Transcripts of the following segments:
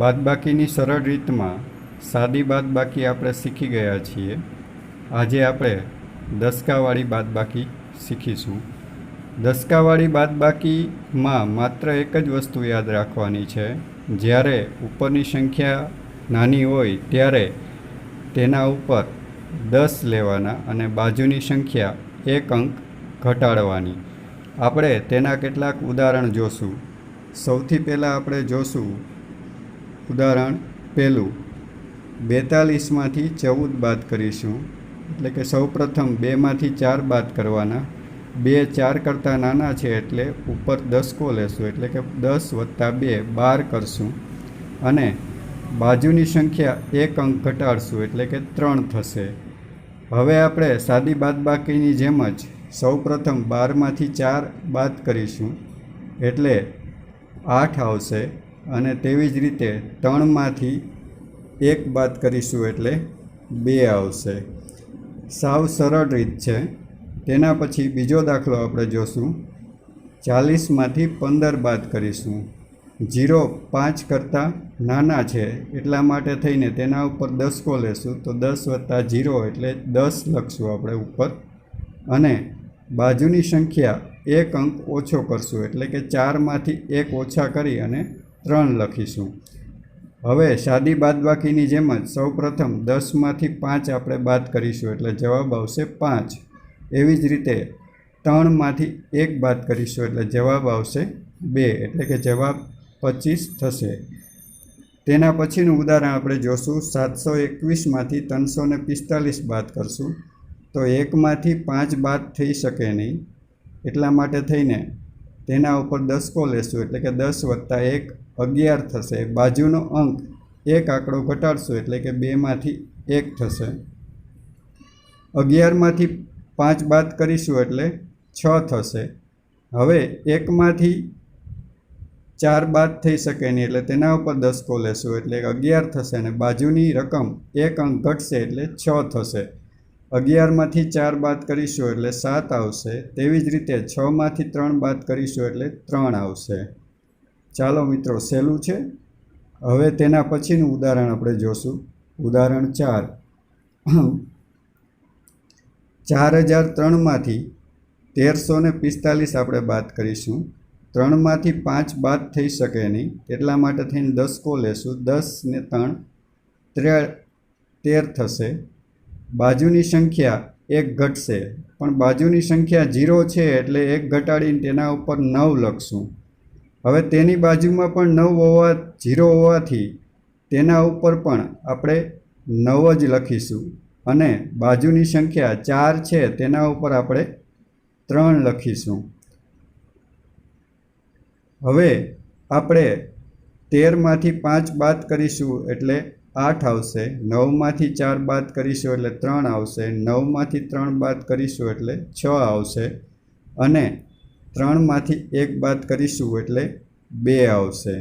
બાદબાકીની સરળ રીતમાં સાદી બાદબાકી આપણે શીખી ગયા છીએ. આજે આપણે દસકાવાળી બાદબાકી શીખીશું. દસકાવાળી બાદબાકીમાં માત્ર એક જ વસ્તુ યાદ રાખવાની છે. જ્યારે ઉપરની સંખ્યા નાની હોય ત્યારે તેના ઉપર દસ લેવાના અને બાજુની સંખ્યા એક અંક ઘટાડવાની. આપણે તેના કેટલાક ઉદાહરણ જોશું. સૌથી પહેલાં આપણે જોશું ઉદાહરણ પહેલું, બેતાલીસમાંથી ચૌદ બાદ કરીશું. એટલે કે સૌપ્રથમ બેમાંથી ચાર બાદ કરવાના. બે ચાર કરતાં નાના છે એટલે ઉપર દસકો લેશું. એટલે કે દસ વત્તા બે, બાર કરશું. અને બાજુની સંખ્યા એક અંક ઘટાડશું. એટલે કે ત્રણ થશે. હવે આપણે સાદી બાદબાકીની જેમ જ સૌપ્રથમ બારમાંથી ચાર બાદ કરીશું. એટલે આઠ આવશે. અને તેવી જ રીતે ત્રણમાંથી એક બાદ કરીશું એટલે બે આવશે. સાવ સરળ રીત છે. તેના પછી બીજો દાખલો આપણે જોશું. ચાલીસમાંથી પંદર બાદ કરીશું. જીરો પાંચ કરતાં નાના છે એટલા માટે થઈને તેના ઉપર દસકો લેશું. તો દસ વત્તા જીરો એટલે દસ લખશું આપણે ઉપર. અને બાજુની સંખ્યા એક અંક ઓછો કરશું એટલે કે ચારમાંથી એક ઓછા કરી અને ત્રણ લખીશું. હવે સાદી બાદબાકીની જેમ જ સૌપ્રથમ દસમાંથી પાંચ આપણે બાદ કરીશું, એટલે જવાબ આવશે પાંચ. એવી જ રીતે ત્રણમાંથી એક બાદ કરીશું, એટલે જવાબ આવશે બે, એટલે કે જવાબ પચીસ થશે. તેના પછીનું ઉદાહરણ આપણે જોશું, સાતસો એકવીસમાંથી ત્રણસો ને પિસ્તાલીસ બાદ કરશું. તો એકમાંથી પાંચ બાદ થઈ શકે નહીં, એટલા માટે થઈને તેના ઉપર દસકો લેશું, એટલે કે દસ વત્તા એક અગિયાર થશે. બાજુનો અંક એક આંકડો ઘટાડશું એટલે કે બેમાંથી એક થશે. અગિયારમાંથી પાંચ બાદ કરીશું એટલે છ થશે. હવે એકમાંથી ચાર બાદ થઈ શકે નહીં એટલે તેના ઉપર દસકો લેશું એટલે અગિયાર થશે અને બાજુની રકમ એક અંક ઘટશે એટલે છ થશે. અગિયારમાંથી ચાર બાદ કરીશું એટલે સાત આવશે. તેવી જ રીતે છમાંથી ત્રણ બાદ કરીશું એટલે ત્રણ આવશે. ચાલો મિત્રો, સહેલું છે. હવે તેના પછીનું ઉદાહરણ આપણે જોશું. ઉદાહરણ ચાર. ચાર હજાર ત્રણમાંથી તેરસો ને પિસ્તાલીસ આપણે બાદ કરીશું. ત્રણમાંથી પાંચ બાદ થઈ શકે નહીં. એટલા માટે થઈને દસકો લેશું. દસ ને ત્રણ ત્રે તેર થશે. બાજુની સંખ્યા એક ઘટશે. પણ બાજુની સંખ્યા જીરો છે એટલે એક ઘટાડીને તેના ઉપર નવ લખશું. હવે તેની બાજુમાં પણ નવ હોવા જીરો હોવાથી તેના ઉપર પણ આપણે નવ જ લખીશું. અને બાજુની સંખ્યા ચાર છે, તેના ઉપર આપણે ત્રણ લખીશું. હવે આપણે તેરમાંથી પાંચ બાદ કરીશું એટલે આઠ આવશે. નવમાંથી ચાર બાદ કરીશું એટલે ત્રણ આવશે. નવમાંથી ત્રણ બાદ કરીશું એટલે છ આવશે. અને ત્રણમાંથી એક બાદ કરીશું એટલે બે આવશે.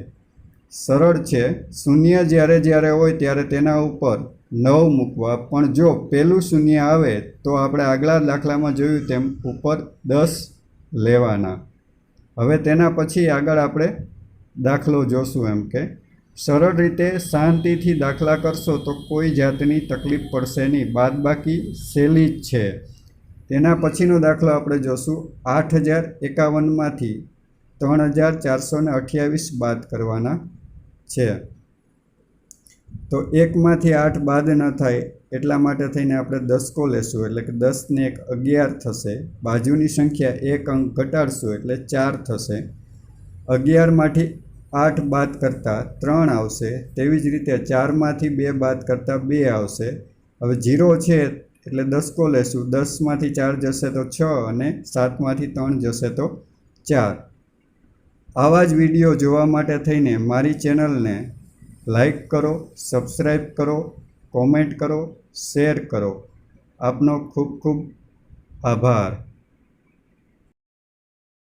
સરળ છે. શૂન્ય જ્યારે જ્યારે હોય ત્યારે તેના ઉપર નવ મૂકવા. પણ જો પહેલું શૂન્ય આવે તો આપણે આગલા દાખલામાં જોયું તેમ ઉપર દસ લેવાના. હવે તેના પછી આગળ આપણે દાખલો જોશું એમ કે સરળ રીતે શાંતિથી દાખલા કરશો તો કોઈ જાતની તકલીફ પડશે નહીં. બાદ બાકી સહેલી જ છે. તેના પછીનો દાખલો આપણે જોશું. આઠ હજાર એકાવનમાંથી ત્રણ હજાર ચારસો ને અઠ્યાવીસ બાદ કરવાના છે. તો એકમાંથી આઠ બાદ ન થાય એટલા માટે થઈને આપણે દસકો લેશું. એટલે કે દસને એક અગિયાર થશે. બાજુની સંખ્યા એક અંક ઘટાડશું એટલે ચાર થશે. અગિયારમાંથી આઠ બાદ કરતાં ત્રણ આવશે. તેવી જ રીતે ચારમાંથી બે બાદ કરતાં બે આવશે. હવે જીરો છે એટલે દસકો લેશું. દસમાંથી ચાર જશે તો છ અને સાતમાંથી ત્રણ જશે તો ચાર. આવા જ વીડિયો જોવા માટે થઈને મારી ચેનલને લાઈક કરો સબસ્ક્રાઈબ કરો, કોમેન્ટ કરો, શેર કરો. આપનો ખૂબ ખૂબ આભાર.